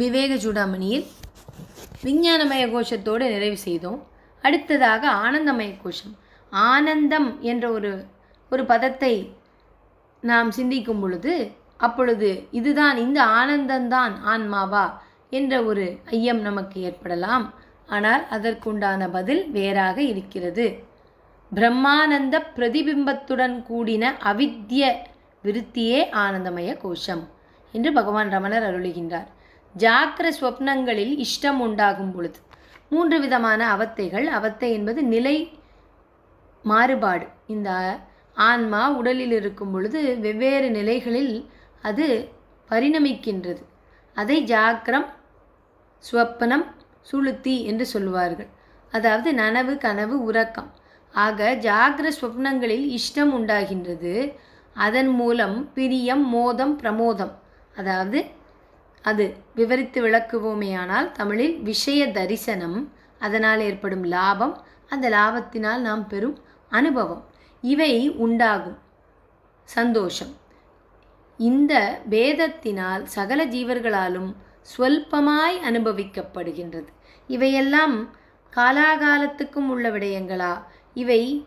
விவேக சூடாமணியில் விஞ்ஞானமய கோஷத்தோடு நிறைவு செய்தோம். அடுத்ததாக ஆனந்தமய கோஷம். ஆனந்தம் என்ற ஒரு ஒரு பதத்தை நாம் சிந்திக்கும் பொழுது அப்பொழுது இதுதான் இந்த ஆனந்தந்தான் ஆன்மாவா என்ற ஒரு ஐயம் நமக்கு ஏற்படலாம். ஆனால் அதற்குண்டான பதில் வேறாக இருக்கிறது. பிரம்மானந்த பிரதிபிம்பத்துடன் கூடின அவித்ய விருத்தியே ஆனந்தமய கோஷம் என்று பகவான் ரமணர் அருளுகின்றார். ஜாக்கிர ஸ்வப்னங்களில் இஷ்டம் உண்டாகும் பொழுது. மூன்று விதமான அவத்தைகள். அவத்தை என்பது நிலை மாறுபாடு. இந்த ஆன்மா உடலில் இருக்கும் பொழுது வெவ்வேறு நிலைகளில் அது பரிணமிக்கின்றது. அதை ஜாக்கிரம் ஸ்வப்னம் சுளுத்தி என்று சொல்வார்கள் அதாவது நனவு கனவு உறக்கம். ஆக ஜாகிர ஸ்வப்னங்களில் இஷ்டம் உண்டாகின்றது. அதன் மூலம் பிரியம் மோதம் பிரமோதம். அதாவது அது விவரித்து விளக்குவோமேயானால் தமிழில் விஷய தரிசனம் அதனால் ஏற்படும் லாபம் அந்த லாபத்தினால் நாம் பெறும் அனுபவம். இவை உண்டாகும். சந்தோஷம். இந்த பேதத்தினால் சகல ஜீவர்களாலும் சொல்பமாய் அனுபவிக்கப்படுகின்றது. இவையெல்லாம் காலாகாலத்துக்கும் உள்ள விடயங்களா? இவை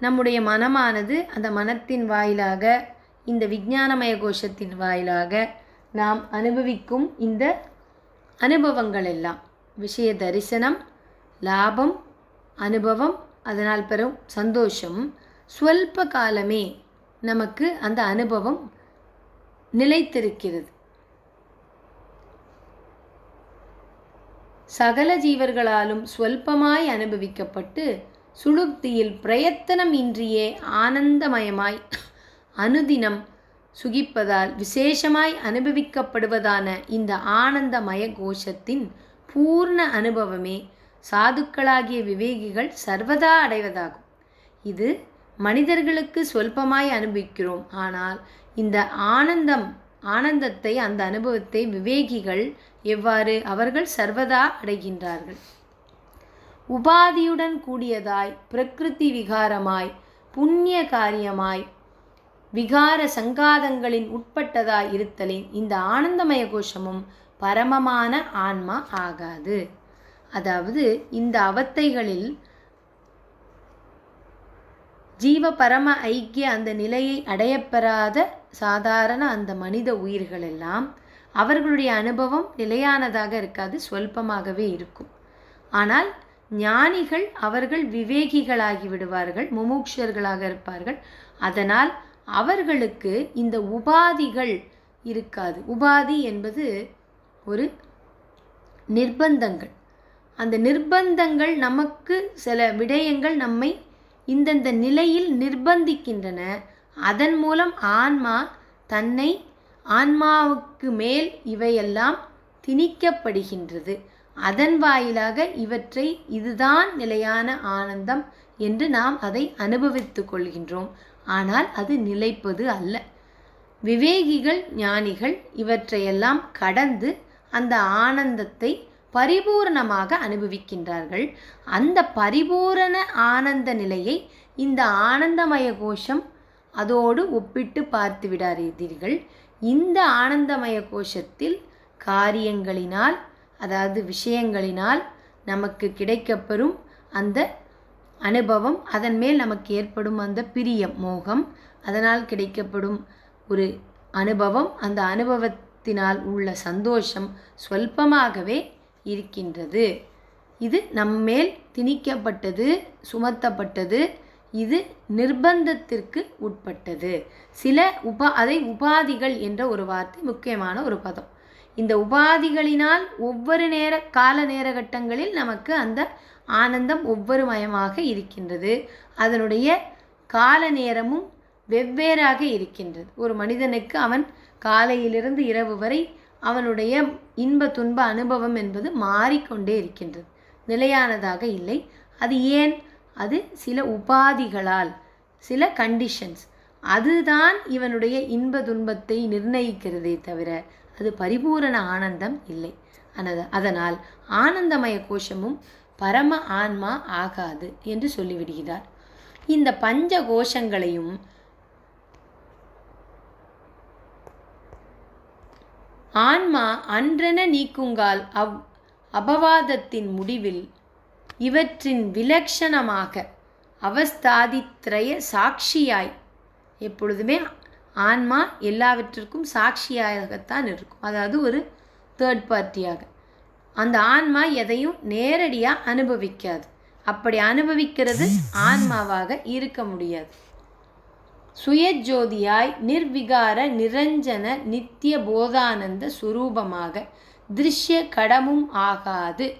நம்முடைய மனமானது அந்த மனத்தின் வாயிலாக இந்த விஞ்ஞானமய கோஷத்தின் வாயிலாக நாம் அனுபவிக்கும் இந்த அனுபவங்கள் எல்லாம் விஷய தரிசனம் லாபம் அனுபவம் அதனால் பெறும் சந்தோஷம். ஸ்வல்ப காலமே நமக்கு அந்த அனுபவம் நிலைத்திருக்கிறது. சகல ஜீவர்களாலும் ஸ்வல்பமாய் அனுபவிக்கப்பட்டு சுளுப்தியில் பிரயத்தனம் இன்றியே ஆனந்தமயமாய் அனுதினம் சுகிப்பதால் விசேஷமாய் அனுபவிக்கப்படுவதான இந்த ஆனந்தமய கோஷத்தின் பூர்ண அனுபவமே சாதுக்களாகிய விவேகிகள் சர்வதா அடைவதாகும். இது மனிதர்களுக்கு சொல்பமாய் அனுபவிக்கிறோம். ஆனால் இந்த ஆனந்தம் ஆனந்தத்தை அந்த அனுபவத்தை விவேகிகள் எவ்வாறு அவர்கள் சர்வதா அடைகின்றார்கள்? உபாதியுடன் கூடியதாய் பிரகிருதி விகாரமாய் புண்ணிய காரியமாய் விகார சங்காதங்களின் உட்பட்டதாய் இருத்தலின் இந்த ஆனந்தமய கோஷமும் பரமமான ஆன்மா ஆகாது. அதாவது இந்த அவத்தைகளில் ஜீவ பரம ஐக்கிய அந்த நிலையை அடையப்பெறாத சாதாரண அந்த மனித உயிர்கள் எல்லாம் அவர்களுடைய அனுபவம் நிலையானதாக இருக்காது சொல்பமாகவே இருக்கும். ஆனால் ஞானிகள் அவர்கள் விவேகிகளாகி விடுவார்கள் முமூக்ஷர்களாக இருப்பார்கள். அதனால் அவர்களுக்கு இந்த உபாதிகள் இருக்காது. உபாதி என்பது ஒரு நிர்பந்தங்கள். அந்த நிர்பந்தங்கள் நமக்கு சில விடயங்கள் நம்மை இந்தந்த நிலையில் நிர்பந்திக்கின்றன. அதன் மூலம் ஆன்மா தன்னை ஆன்மாவுக்கு மேல் இவையெல்லாம் திணிக்கப்படுகின்றது. அதன் வாயிலாக இவற்றை இதுதான் நிலையான ஆனந்தம் என்று நாம் அதை அனுபவித்து கொள்கின்றோம். ஆனால் அது நிலைப்பது அல்ல. விவேகிகள் ஞானிகள் இவற்றையெல்லாம் கடந்து அந்த ஆனந்தத்தை பரிபூரணமாக அனுபவிக்கின்றார்கள். அந்த பரிபூரண ஆனந்த நிலையை இந்த ஆனந்தமய கோஷம் அதோடு ஒப்பிட்டு பார்த்து விடாதீர்கள். இந்த ஆனந்தமய கோஷத்தில் காரியங்களினால் அதாவது விஷயங்களினால் நமக்கு கிடைக்கப்பெறும் அந்த அனுபவம் அதன் மேல் நமக்கு ஏற்படும் அந்த பிரியம் மோகம் அதனால் கிடைக்கப்படும் ஒரு அனுபவம். அந்த அனுபவத்தினால் உள்ள சந்தோஷம் சொல்பமாகவே இருக்கின்றது. இது நம்மேல் திணிக்கப்பட்டது சுமத்தப்பட்டது இது நிர்பந்தத்திற்கு உட்பட்டது. சில உபா அதை உபாதிகள் என்ற ஒரு வார்த்தை முக்கியமான ஒரு பதம். இந்த உபாதிகளினால் ஒவ்வொரு நேர கால நேர கட்டங்களில் நமக்கு அந்த ஆனந்தம் ஒவ்வொரு மயமாக இருக்கின்றது. அதனுடைய கால நேரமும் வெவ்வேறாக இருக்கின்றது. ஒரு மனிதனுக்கு அவன் காலையிலிருந்து இரவு வரை அவனுடைய இன்ப துன்ப அனுபவம் என்பது மாறிக்கொண்டே இருக்கின்றது. நிலையானதாக இல்லை. அது ஏன்? அது சில உபாதிகளால் சில கண்டிஷன்ஸ் அதுதான் இவனுடைய இன்ப துன்பத்தை நிர்ணயிக்கிறதே தவிர அது பரிபூரண ஆனந்தம் இல்லை. அதனால் ஆனந்தமய கோஷமும் பரம ஆன்மா ஆகாது என்று சொல்லிவிடுகிறார். இந்த பஞ்ச கோஷங்களையும் ஆன்மா அன்றென நீக்குங்கால் அவ் அபவாதத்தின் முடிவில் இவற்றின் விலட்சணமாக அவஸ்தாதித்ரய சாட்சியாய் எப்பொழுதுமே ஆன்மா எல்லாவற்றிற்கும் சாட்சியாகத்தான் இருக்கும். அதாவது ஒரு தேர்ட் பார்ட்டியாக அந்த ஆன்மா எதையும் நேரடியாக அனுபவிக்காது. அப்படி அனுபவிக்கிறது ஆன்மாவாக இருக்க முடியாது. சுயஜோதியாய் நிர்விகார நிரஞ்சன நித்திய போதானந்த சுரூபமாக திருஷ்ய கடமும் ஆகாது.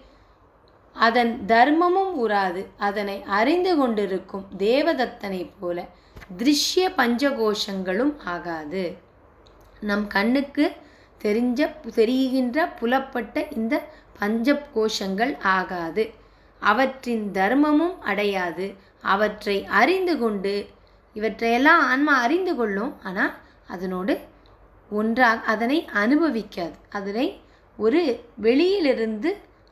அதன் தர்மமும் உராது. அதனை அறிந்து கொண்டிருக்கும் தேவதத்தனைப் போல திருஷ்ய பஞ்சகோஷங்களும் ஆகாது. நம் கண்ணுக்கு தெரிஞ்ச தெரிகின்ற புலப்பட்ட இந்த பஞ்ச கோஷங்கள் ஆகாது. அவற்றின் தர்மமும் அடையாது. அவற்றை அறிந்து கொண்டு இவற்றையெல்லாம் ஆன்மா அறிந்து கொள்ளும். ஆனால் அதனோடு ஒன்றாக அதனை அனுபவிக்காது. அதனை ஒரு வெளியிலிருந்து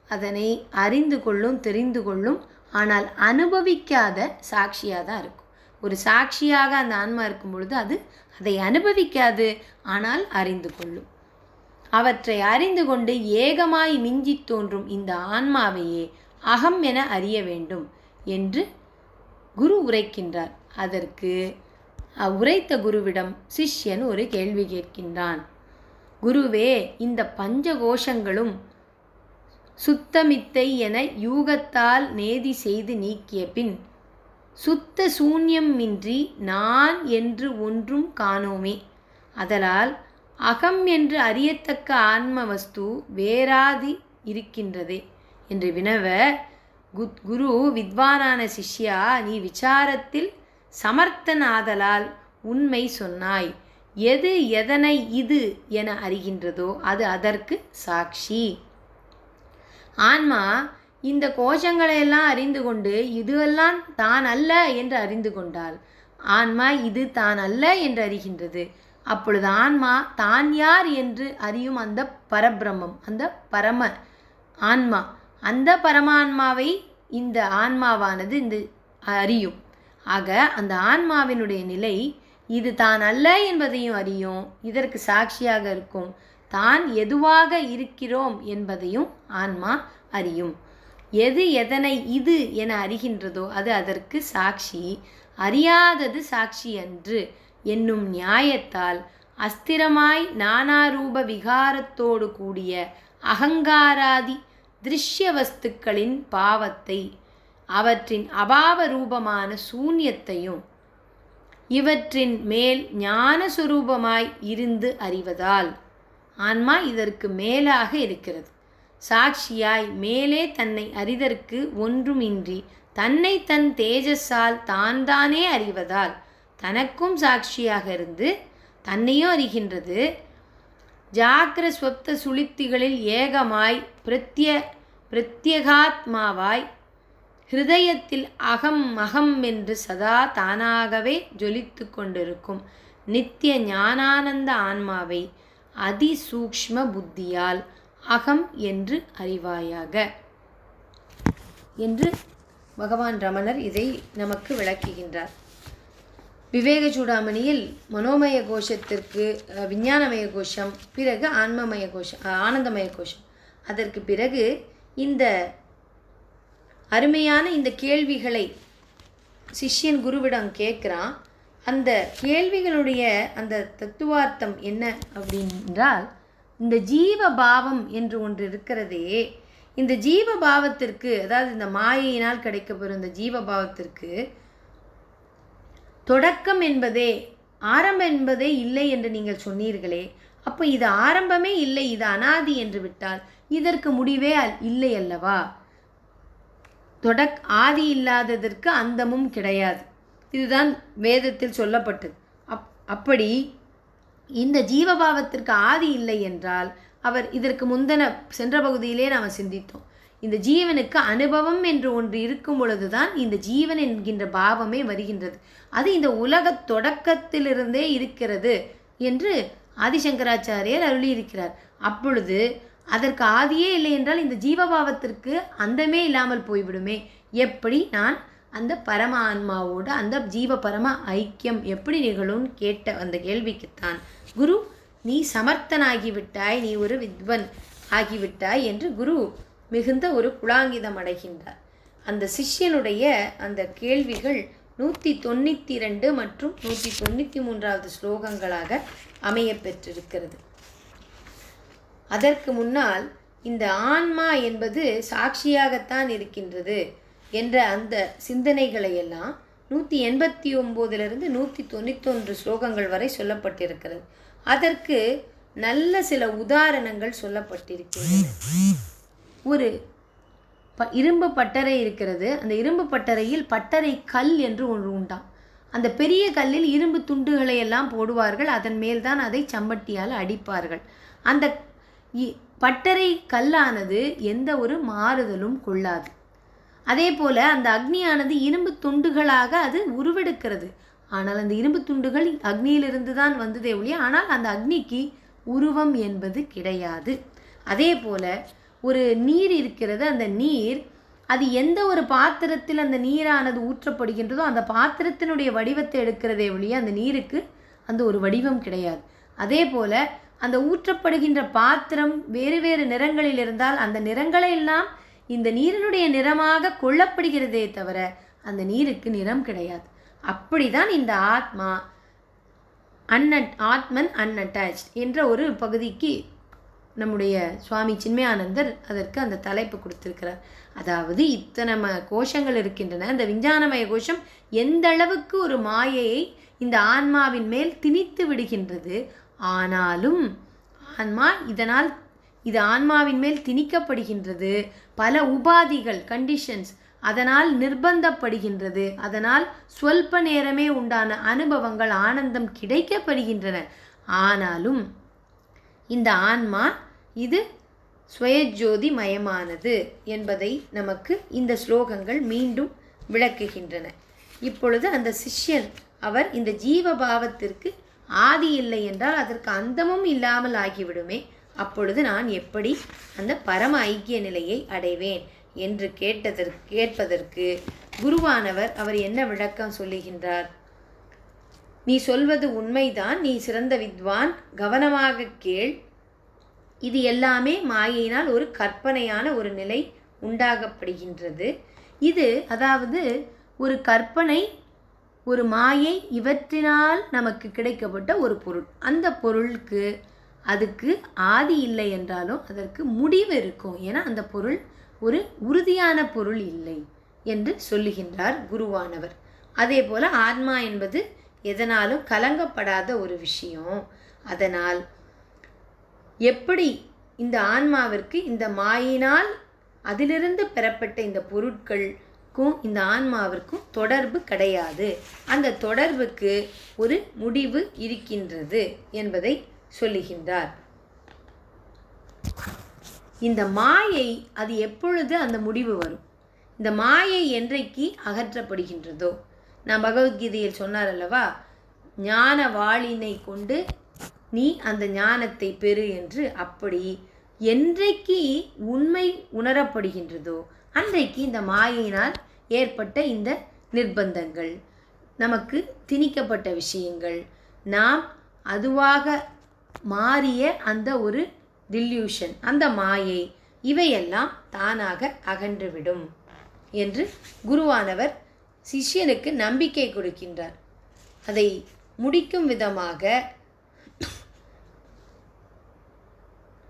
அதனை அறிந்து கொள்ளும் தெரிந்து கொள்ளும். ஆனால் அனுபவிக்காத சாட்சியாக தான் இருக்கும். ஒரு சாட்சியாக அந்த ஆன்மா இருக்கும் பொழுது அது அதை அனுபவிக்காது ஆனால் அறிந்து கொள்ளும். அவற்றை அறிந்து கொண்டு ஏகமாய் மிஞ்சி தோன்றும் இந்த ஆன்மாவையே அகம் என அறிய வேண்டும் என்று குரு உரைக்கின்றார். அதற்கு உரைத்த குருவிடம் சிஷ்யன் ஒரு கேள்வி கேட்கின்றான். குருவே இந்த பஞ்ச கோஷங்களும் சுத்தமித்தை என யூகத்தால் நேதி செய்து நீக்கிய பின் சுத்த சூன்யமின்றி நான் என்று ஒன்றும் காணோமே. அதலால் அகம் என்று அறியத்தக்க ஆன்ம வஸ்து வேறாதி இருக்கின்றதே. என்று வினவ குரு வித்வானான சிஷ்யா நீ விசாரத்தில் சமர்த்தன் ஆதலால் உண்மை சொன்னாய். எது எதனை இது என அறிகின்றதோ அது அதற்கு சாட்சி. ஆன்மா இந்த கோஷங்களையெல்லாம் அறிந்து கொண்டு இதுவெல்லாம் தான் அல்ல என்று அறிந்து கொண்டால் ஆன்மா இது தான் அல்ல என்று அறிகின்றது. அப்பொழுது ஆன்மா தான் யார் என்று அறியும் அந்த பரபிரம்மம் அந்த பரம ஆன்மா. அந்த பரமான்மாவை இந்த ஆன்மாவானது இந்த அறியும். ஆக அந்த ஆன்மாவினுடைய நிலை இது தான் அல்ல என்பதையும் அறியும். இதற்கு சாட்சியாக இருக்கும். தான் எதுவாக இருக்கிறோம் என்பதையும் ஆன்மா அறியும். எது எதனை இது என அறிகின்றதோ அது அதற்கு சாட்சி. அறியாதது சாட்சி அன்று என்னும் நியாயத்தால் அஸ்திரமாய் நானாரூப விகாரத்தோடு கூடிய அகங்காராதி திருஷ்ய வஸ்துக்களின் பாவத்தை அவற்றின் அபாவ ரூபமான சூன்யத்தையும் இவற்றின் மேல் ஞானஸ்வரூபமாய் இருந்து அறிவதால். ஆன்மா இதற்கு மேலாக இருக்கிறது. சாட்சியாய் மேலே தன்னை அறிதற்கு ஒன்றுமின்றி தன்னை தன் தேஜஸால் தான் தானே அறிவதால் தனக்கும் சாட்சியாக இருந்து தன்னையும் அறிகின்றது. ஜாக்கிர ஸ்வப்த சுளுத்திகளில் ஏகமாய் பிரத்ய பிரத்யகாத்மாவாய் ஹிருதயத்தில் அகம் அகம் என்று சதா தானாகவே ஜொலித்து கொண்டிருக்கும் நித்திய ஞானானந்த ஆன்மாவை அதிசூக்ஷ்ம புத்தியால் அகம் என்று அறிவாயாக. என்று பகவான் ரமணர் இதை நமக்கு விளக்குகின்றார். விவேக சூடாமணியில் மனோமய கோஷத்திற்கு விஞ்ஞானமய கோஷம் பிறகு ஆன்மமய கோஷம் ஆனந்தமய கோஷம். அதற்கு பிறகு இந்த அருமையான இந்த கேள்விகளை சிஷ்யன் குருவிடம் கேட்குறான். அந்த கேள்விகளுடைய அந்த தத்துவார்த்தம் என்ன அப்படின்றால் இந்த ஜீவ பாவம் என்று ஒன்று இருக்கிறதே இந்த ஜீவ பாவத்திற்கு அதாவது இந்த மாயையினால் கிடைக்கப்பெறும் இந்த ஜீவ பாவத்திற்கு தொடக்கம் என்பதே ஆரம்பம் என்பதே இல்லை என்று நீங்கள் சொன்னீர்களே. அப்போ இது ஆரம்பமே இல்லை இது அனாதி என்று விட்டால் இதற்கு முடிவே இல்லை அல்லவா? தொடக் ஆதி இல்லாததற்கு அந்தமும் கிடையாது. இதுதான் வேதத்தில் சொல்லப்பட்டது. அப் அப்படி இந்த ஜீவபாவத்திற்கு ஆதி இல்லை என்றால் அவர் இதற்கு முந்தன சென்ற பகுதியிலே நாம் சிந்தித்தோம். இந்த ஜீவனுக்கு அனுபவம் என்று ஒன்று இருக்கும் பொழுதுதான் இந்த ஜீவன் என்கின்ற பாவமே வருகின்றது. அது இந்த உலக தொடக்கத்திலிருந்தே இருக்கிறது என்று ஆதிசங்கராச்சாரியர் அருளியிருக்கிறார். அப்பொழுது அதற்கு ஆதியே இல்லை என்றால் இந்த ஜீவபாவத்திற்கு அந்தமே இல்லாமல் போய்விடுமே. எப்படி நான் அந்த பரம ஆன்மாவோடு அந்த ஜீவ பரம ஐக்கியம் எப்படி நிகழும்னு கேட்ட அந்த கேள்விக்குத்தான் குரு நீ சமர்த்தனாகிவிட்டாய் நீ ஒரு வித்வன் ஆகிவிட்டாய் என்று குரு மிகுந்த ஒரு புலாங்கிதம் அடைகின்றார். அந்த சிஷ்யனுடைய அந்த கேள்விகள் நூற்றி தொண்ணூற்றி ரெண்டு மற்றும் நூற்றி தொண்ணூற்றி மூன்றாவது ஸ்லோகங்களாக அமைய பெற்றிருக்கிறது. அதற்கு முன்னால் இந்த ஆன்மா என்பது சாட்சியாகத்தான் இருக்கின்றது என்ற அந்த சிந்தனைகளை எல்லாம் நூற்றி எண்பத்தி ஒம்போதிலிருந்து நூற்றி தொண்ணூத்தொன்று ஸ்லோகங்கள் வரை சொல்லப்பட்டிருக்கிறது. அதற்கு நல்ல சில உதாரணங்கள் சொல்லப்பட்டிருக்கின்றன ஒரு ப இரும்பு பட்டறை இருக்கிறது. அந்த இரும்பு பட்டறையில் பட்டறை கல் என்று ஒன்று உண்டாம். அந்த பெரிய கல்லில் இரும்பு துண்டுகளை எல்லாம் போடுவார்கள். அதன் மேல்தான் அதை சம்பட்டியால் அடிப்பார்கள். அந்த இ- பட்டறை கல்லானது எந்த ஒரு மாறுதலும் கொள்ளாது. அதே போல் அந்த அக்னியானது இரும்பு துண்டுகளாக அது உருவெடுக்கிறது. ஆனால் அந்த இரும்பு துண்டுகள் அக்னியிலிருந்து தான் வந்ததே ஒழிய ஆனால் அந்த அக்னிக்கு உருவம் என்பது கிடையாது. அதே போல் ஒரு நீர் இருக்கிறது அந்த நீர் அது எந்த ஒரு பாத்திரத்தில் அந்த நீரானது ஊற்றப்படுகின்றதோ அந்த பாத்திரத்தினுடைய வடிவத்தை எடுக்கிறதே ஒழிய அந்த நீருக்கு அந்த ஒரு வடிவம் கிடையாது. அதே போல் அந்த ஊற்றப்படுகின்ற பாத்திரம் வேறு வேறு நிறங்களில் இருந்தால் அந்த நிறங்களை எல்லாம் இந்த நீரினுடைய நிறமாக கொள்ளப்படுகிறதே தவிர அந்த நீருக்கு நிறம் கிடையாது. அப்படிதான் இந்த ஆத்மா அன்னட் ஆத்மன் அன்அட்டாச் என்ற ஒரு பகுதிக்கு நம்முடைய சுவாமி சின்மயானந்தர் அதற்கு அந்த தலைப்பு கொடுத்திருக்கிறார். அதாவது இத்தனை ம கோஷங்கள் இருக்கின்றன. அந்த விஞ்ஞானமய கோஷம் எந்த அளவுக்கு ஒரு மாயையை இந்த ஆன்மாவின் மேல் திணித்து விடுகின்றது. ஆனாலும் ஆன்மா இதனால் இது ஆன்மாவின் மேல் திணிக்கப்படுகின்றது. பல உபாதிகள் கண்டிஷன்ஸ் அதனால் நிர்பந்தப்படுகின்றது. அதனால் சொல்ப நேரமே உண்டான அனுபவங்கள் ஆனந்தம் கிடைக்கப்படுகின்றன. ஆனாலும் இந்த ஆன்மா இது சுயஜோதி மயமானது என்பதை நமக்கு இந்த ஸ்லோகங்கள் மீண்டும் விளக்குகின்றன. இப்பொழுது அந்த சிஷ்யன் அவர் இந்த ஜீவபாவத்திற்கு ஆதி இல்லை என்றால் அதற்கு அந்தமும் இல்லாமல் ஆகிவிடுமே. அப்பொழுது நான் எப்படி அந்த பரம ஐக்கிய நிலையை அடைவேன் என்று கேட்டதற்கு கேட்பதற்கு குருவானவர் அவர் என்ன விளக்கம் சொல்லுகின்றார்? நீ சொல்வது உண்மைதான் நீ சிறந்த வித்வான் கவனமாக கேள். இது எல்லாமே மாயையினால் ஒரு கற்பனையான ஒரு நிலை உண்டாகப்படுகின்றது. இது அதாவது ஒரு கற்பனை ஒரு மாயை இவற்றினால் நமக்கு கிடைக்கப்பட்ட ஒரு பொருள். அந்த பொருளுக்கு அதுக்கு ஆதி இல்லை என்றாலும் அதற்கு முடிவு இருக்கும். ஏன்னா அந்த பொருள் ஒரு உறுதியான பொருள் இல்லை என்று சொல்லுகின்றார் குருவானவர். அதே போல் ஆன்மா என்பது எதனாலும் கலங்கப்படாத ஒரு விஷயம். அதனால் எப்படி இந்த ஆன்மாவிற்கு இந்த மாயினால் அதிலிருந்து பெறப்பட்ட இந்த பொருட்களுக்கும் இந்த ஆன்மாவிற்கும் தொடர்பு கிடையாது. அந்த தொடர்புக்கு ஒரு முடிவு இருக்கின்றது என்பதை சொல்லுகின்றார். இந்த மாயை அது எப்பொழுது அந்த முடிவு வரும்? இந்த மாயை என்றைக்கு அகற்றப்படுகின்றதோ? நான் பகவத்கீதையில் சொன்னார் அல்லவா ஞான வாளினை கொண்டு நீ அந்த ஞானத்தை பெறு என்று. அப்படி என்றைக்கு உண்மை உணரப்படுகின்றதோ அன்றைக்கு இந்த மாயினால் ஏற்பட்ட இந்த நிர்பந்தங்கள் நமக்கு திணிக்கப்பட்ட விஷயங்கள். நாம் அதுவாக மாறிய அந்த ஒரு டில்யூஷன் அந்த மாயை இவையெல்லாம் தானாக அகன்றுவிடும் என்று குருவானவர் சிஷ்யனுக்கு நம்பிக்கை கொடுக்கின்றார். அதை முடிக்கும் விதமாக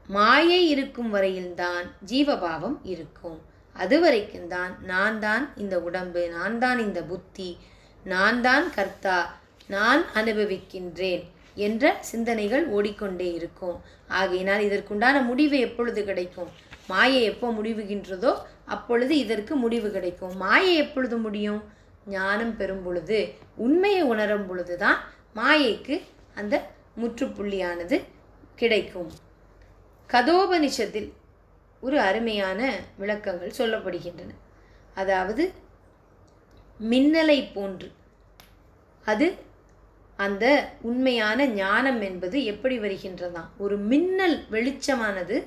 மாயை இருக்கும் வரையில்தான் ஜீவபாவம் இருக்கும். அதுவரைக்கும் தான் நான் தான் இந்த உடம்பு நான் தான் இந்த புத்தி நான் தான் கர்த்தா நான் அனுபவிக்கின்றேன். என்ற சிந்தனைகள் ஓடிக்கொண்டே இருக்கும். ஆகையினால் இதற்குண்டான முடிவு எப்பொழுது கிடைக்கும்? மாயை எப்போ முடிவுகின்றதோ அப்பொழுது இதற்கு முடிவு கிடைக்கும். மாயை எப்பொழுது முடியும்? ஞானம் பெறும் பொழுது உண்மையை உணரும் பொழுது தான் மாயைக்கு அந்த முற்றுப்புள்ளியானது கிடைக்கும். கதோபனிஷத்தில் ஒரு அருமையான விளக்கங்கள் சொல்லப்படுகின்றன. அதாவது மின்னலை போன்று. அது அந்த உண்மையான ஞானம் என்பது எப்படி வருகின்றதாம் ஒரு மின்னல் வெளிச்சமானது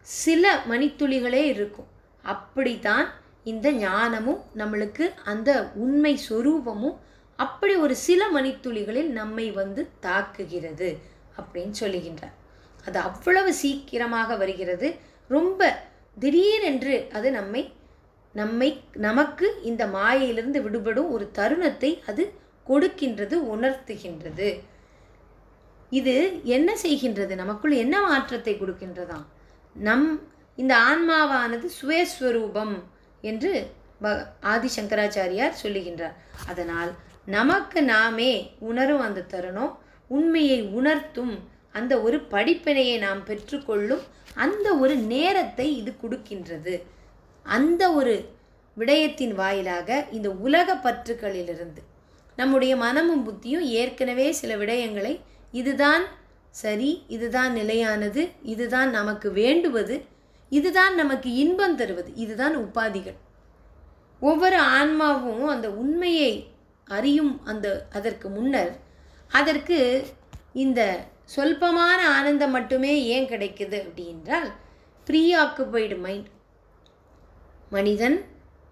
சில மணித்துளிகளே இருக்கும். அப்படித்தான் இந்த ஞானமும் நம்மளுக்கு அந்த உண்மை சொரூபமும் அப்படி ஒரு சில மணித்துளிகளில் நம்மை வந்து தாக்குகிறது அப்படின்னு சொல்லுகின்றார். அது அவ்வளவு சீக்கிரமாக வருகிறது. ரொம்ப திடீரென்று அது நம்மை நம்மை நமக்கு இந்த மாயையிலிருந்து விடுபடும் ஒரு தருணத்தை அது கொடுக்கின்றது உணர்த்துகின்றது. இது என்ன செய்கின்றது? நமக்குள் என்ன மாற்றத்தை கொடுக்கின்றதாம்? நம் இந்த ஆன்மாவானது சுயஸ்வரூபம் என்று ப ஆதிசங்கராச்சாரியார் சொல்லுகின்றார். அதனால் நமக்கு நாமே உணரும் அந்த தருணம் உண்மையை உணர்த்தும் அந்த ஒரு படிப்பினையை நாம் பெற்றுக்கொள்ளும் அந்த ஒரு நேரத்தை இது கொடுக்கின்றது. அந்த ஒரு விடயத்தின் வாயிலாக இந்த உலக பற்றுக்களிலிருந்து நம்முடைய மனமும் புத்தியும் ஏற்கனவே சில விடயங்களை இதுதான் சரி இதுதான் நிலையானது இதுதான் நமக்கு வேண்டுவது இதுதான் நமக்கு இன்பம் தருவது இதுதான் உபாதிகள். ஒவ்வொரு ஆன்மாவும் அந்த உண்மையை அறியும் அந்த அதற்கு முன்னர் அதற்கு இந்த சொல்பமான ஆனந்தம் மட்டுமே ஏன் கிடைக்குது அப்படின்றால் ப்ரீ ஆக்குபைடு மைண்ட். மனிதன்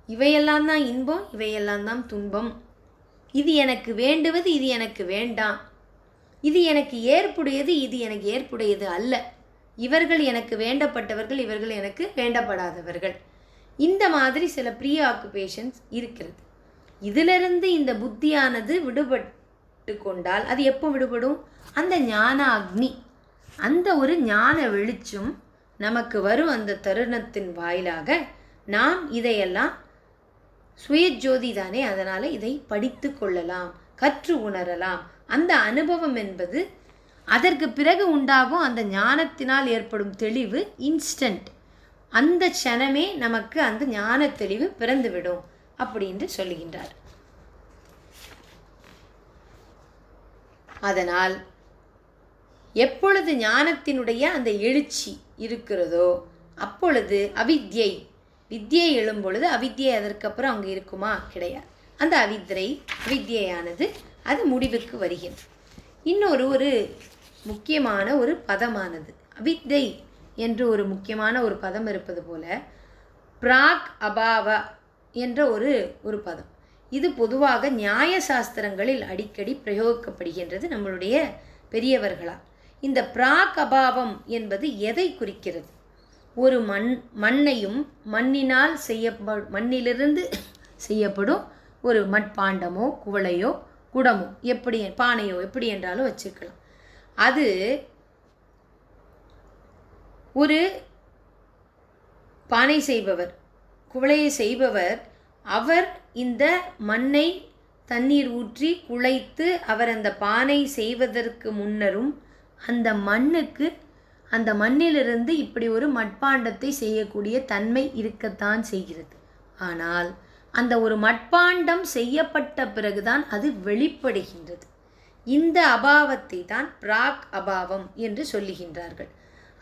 இவையெல்லாம் தான் இன்பம் இவையெல்லாம் தான் துன்பம். இது எனக்கு வேண்டுவது இது எனக்கு வேண்டாம். இது எனக்கு ஏற்புடையது இது எனக்கு ஏற்புடையது அல்ல. இவர்கள் எனக்கு வேண்டப்பட்டவர்கள் இவர்கள் எனக்கு வேண்டப்படாதவர்கள். இந்த மாதிரி சில ப்ரீ ஆக்குபேஷன்ஸ் இருக்கிறது. இதிலிருந்து இந்த புத்தியானது விடுபட்டு கொண்டால் அது எப்போ விடுபடும்? அந்த ஞான அக்னி அந்த ஒரு ஞான வெளிச்சம் நமக்கு வரும் அந்த தருணத்தின் வாயிலாக நாம் இதையெல்லாம் சுயஜோதி தானே அதனால் இதை படித்து கொள்ளலாம் கற்று உணரலாம். அந்த அனுபவம் என்பது அதற்கு பிறகு உண்டாகும் அந்த ஞானத்தினால் ஏற்படும் தெளிவு இன்ஸ்டன்ட் அந்த க்ஷணமே நமக்கு அந்த ஞான தெளிவு பிறந்துவிடும் அப்படின்னு சொல்லுகின்றார். அதனால் எப்பொழுது ஞானத்தினுடைய அந்த எழுச்சி இருக்கிறதோ அப்பொழுது அவித்யை வித்யை எழும் பொழுது அவித்யை அதற்கப்புறம் அங்கே இருக்குமா? கிடையாது. அந்த அவித்ரை அவித்யையானது அது முடிவுக்கு வருகிறது. இன்னொரு ஒரு முக்கியமான ஒரு பதமானது. அவித்தை என்று ஒரு முக்கியமான ஒரு பதம் இருப்பது போல பிராக் அபாவ என்ற ஒரு ஒரு பதம். இது பொதுவாக நியாய சாஸ்திரங்களில் அடிக்கடி பிரயோகிக்கப்படுகின்றது நம்மளுடைய பெரியவர்களால். இந்த பிராக் அபாவம் என்பது எதை குறிக்கிறது? ஒரு மண் மண்ணையும் மண்ணினால் செய்ய மண்ணிலிருந்து செய்யப்படும் ஒரு மட்பாண்டமோ குவளையோ குடமோ எப்படி பானையோ எப்படி என்றாலும் வச்சுக்கலாம். அது ஒரு பானை செய்பவர் குவளையை செய்பவர் அவர் இந்த மண்ணை தண்ணீர் ஊற்றி குழைத்து அவர் அந்த பானை செய்வதற்கு முன்னரும் அந்த மண்ணுக்கு அந்த மண்ணிலிருந்து இப்படி ஒரு மட்பாண்டத்தை செய்யக்கூடிய தன்மை இருக்கத்தான் செய்கிறது. ஆனால் அந்த ஒரு மட்பாண்டம் செய்யப்பட்ட பிறகுதான் அது வெளிப்படுகின்றது. இந்த அபாவத்தை தான் பிராக் அபாவம் என்று சொல்லுகின்றார்கள்.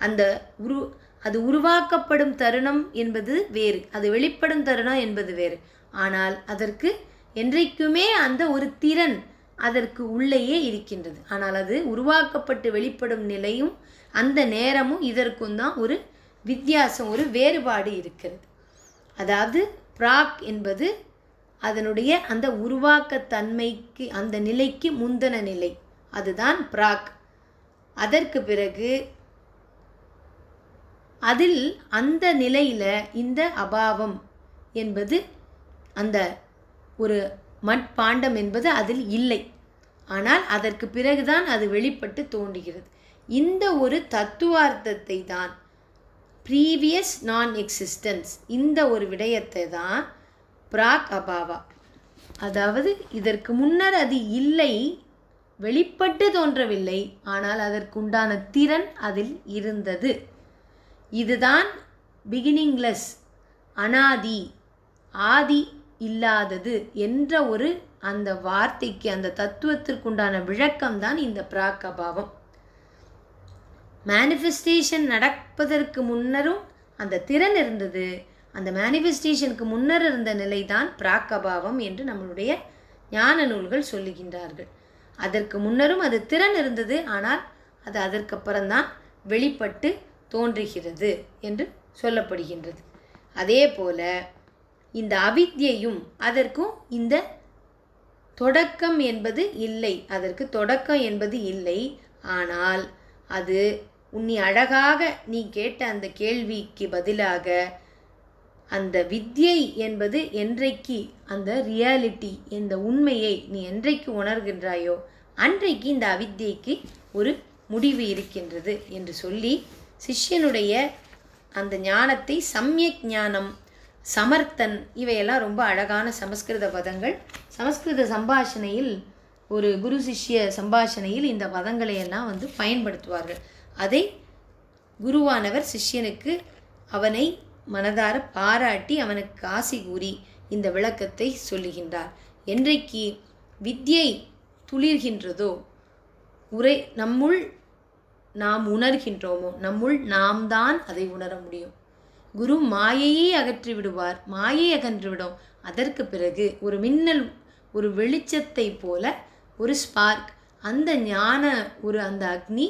அந்த உரு அது உருவாக்கப்படும் தருணம் என்பது வேறு அது வெளிப்படும் தருணம் என்பது வேறு. ஆனால் அதற்கு என்றைக்குமே அந்த ஒரு திறன் அதற்கு உள்ளேயே இருக்கின்றது. ஆனால் அது உருவாக்கப்பட்டு வெளிப்படும் நிலையும் அந்த நேரமும் இதற்கும் தான் ஒரு வித்தியாசம் ஒரு வேறுபாடு இருக்கிறது. அதாவது பிராக் என்பது அதனுடைய அந்த உருவாக்கத்தன்மைக்கு அந்த நிலைக்கு முந்தன நிலை. அதுதான் பிராக். அதற்கு பிறகு அதில் அந்த நிலையில் இந்த அபாவம் என்பது அந்த ஒரு மட்பாண்டம் என்பது அதில் இல்லை. ஆனால் அதற்கு பிறகுதான் அது வெளிப்பட்டு தோன்றுகிறது. இந்த ஒரு தத்துவார்த்தத்தை தான் ப்ரீவியஸ் நான் எக்ஸிஸ்டன்ஸ் இந்த ஒரு விடயத்தை தான் பிராக் அபாவா அதாவது இதற்கு முன்னர் அது இல்லை வெளிப்பட்டு தோன்றவில்லை ஆனால் அதற்குண்டான திறன் அதில் இருந்தது. இதுதான் பிகினிங்லெஸ் அனாதி ஆதி இல்லாதது என்ற ஒரு அந்த வார்த்தைக்கு அந்த தத்துவத்திற்குண்டான விளக்கம்தான் இந்த பிராக் அபாவம் மேனிஃபெஸ்டேஷன் நடப்பதற்கு முன்னரும் அந்த திறன் இருந்தது. அந்த மேனிஃபெஸ்டேஷனுக்கு முன்னர் இருந்த நிலைதான் பிராக்கபாவம் என்று நம்மளுடைய ஞான நூல்கள் சொல்லுகின்றார்கள். அதற்கு முன்னரும் அது திறன் இருந்தது ஆனால் அது அதற்கப்புறம்தான் வெளிப்பட்டு தோன்றுகிறது என்று சொல்லப்படுகின்றது. அதே போல இந்த அவித்யையும் அதற்கும் இந்த தொடக்கம் என்பது இல்லை. அதற்கு தொடக்கம் என்பது இல்லை. ஆனால் அது உன்னை அழகாக நீ கேட்ட அந்த கேள்விக்கு பதிலாக அந்த வித்யை என்பது என்றைக்கு அந்த ரியாலிட்டி இந்த உண்மையை நீ என்றைக்கு உணர்கின்றாயோ அன்றைக்கு இந்த அவித்யைக்கு ஒரு முடிவு இருக்கின்றது என்று சொல்லி சிஷ்யனுடைய அந்த ஞானத்தை சம்யக் ஞானம் சமர்த்தன் இவையெல்லாம் ரொம்ப அழகான சமஸ்கிருத பதங்கள். சமஸ்கிருத சம்பாஷணையில் ஒரு குரு சிஷ்ய சம்பாஷணையில் இந்த பதங்களை எல்லாம் வந்து பயன்படுத்துவார்கள். அதை குருவானவர் சிஷ்யனுக்கு அவனை மனதார பாராட்டி அவனுக்கு ஆசி கூறி இந்த விளக்கத்தை சொல்லுகின்றார். என்றைக்கு வித்யை துளிர்கின்றதோ உரை நம்முள் நாம் உணர்கின்றோமோ நம்முள் நாம் தான் அதை உணர முடியும். குரு மாயையை அகற்றி விடுவார் மாயை அகன்றுவிடும் அதற்கு பிறகு ஒரு மின்னல் ஒரு வெளிச்சத்தை போல ஒரு ஸ்பார்க் அந்த ஞான ஒரு அந்த அக்னி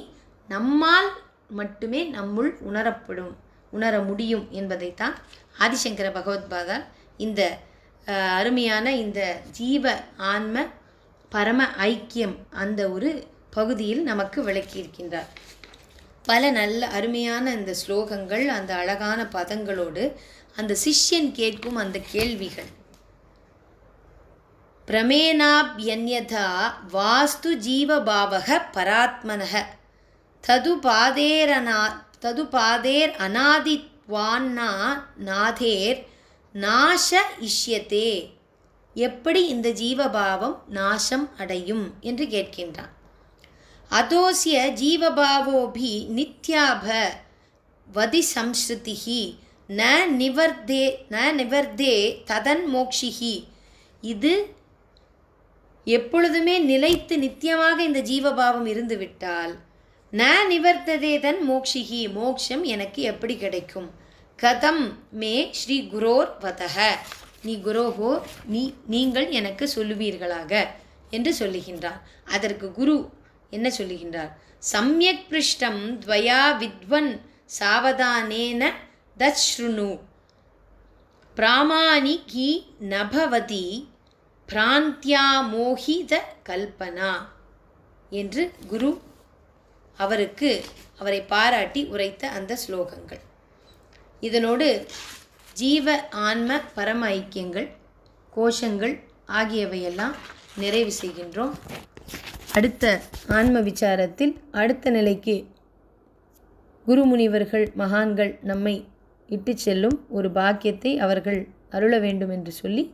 நம்மால் மட்டுமே நம்முள் உணரப்படும் உணர முடியும் என்பதைத்தான் ஆதிசங்கர பகவத்பாதா இந்த அருமையான இந்த ஜீவ ஆன்ம பரம ஐக்கியம் அந்த ஒரு பகுதியில் நமக்கு விளக்கியிருக்கின்றார். பல நல்ல அருமையான இந்த ஸ்லோகங்கள் அந்த அழகான பதங்களோடு அந்த சிஷ்யன் கேட்கும் அந்த கேள்விகள். பிரமேனாப்யன்யதா வாஸ்து ஜீவபாவக பராத்மனக தது பாதேரனா தது பாதேர் அநாதித்வான்னா நாதேர் நாச இஷ்யத்தே. எப்படி இந்த ஜீவபாவம் நாசம் அடையும் என்று கேட்கின்றான். அதோசிய ஜீவபாவோபி நித்யாப வதி சம்ஸ்ருதிஹி ந நிவர்தே ந நிவர்தே ததன் மோக்ஷிஹி. இது எப்பொழுதுமே நிலைத்து நித்தியமாக இந்த ஜீவபாவம் இருந்துவிட்டால் ந நிவர்த்ததே தன் மோக்ஷிகி மோக்ஷம் எனக்கு எப்படி கிடைக்கும்? கதம் மே ஸ்ரீ குரோர் வதக நீ குரோஹோ நீ நீங்கள் எனக்கு சொல்லுவீர்களாக என்று சொல்லுகின்றார் அதற்கு குரு என்ன சொல்லுகின்றார்? சம்யக் பிருஷ்டம் துவயா வித்வன் சாவதானேன தச்ருணு பிராமாணிகி நபவதி பிராந்தியாமோகித கல்பனா என்று குரு அவருக்கு அவரை பாராட்டி உரைத்த அந்த ஸ்லோகங்கள். இதனோடு ஜீவ ஆன்ம பரம ஐக்கியங்கள் கோஷங்கள் ஆகியவையெல்லாம் நிறைவு செய்கின்றோம். அடுத்த ஆன்ம விசாரத்தில் அடுத்த நிலைக்கு குருமுனிவர்கள் மகான்கள் நம்மை இட்டு செல்லும் ஒரு பாக்கியத்தை அவர்கள் அருள வேண்டும் என்று சொல்லி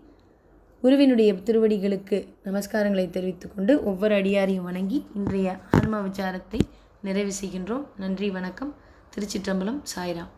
குருவினுடைய திருவடிகளுக்கு நமஸ்காரங்களை தெரிவித்துக்கொண்டு ஒவ்வொரு அடியாரையும் வணங்கி இன்றைய ஆன்ம விசாரத்தை நிறைவு செய்கின்றோம். நன்றி வணக்கம். திருச்சிற்றம்பலம் சாய்ராம்.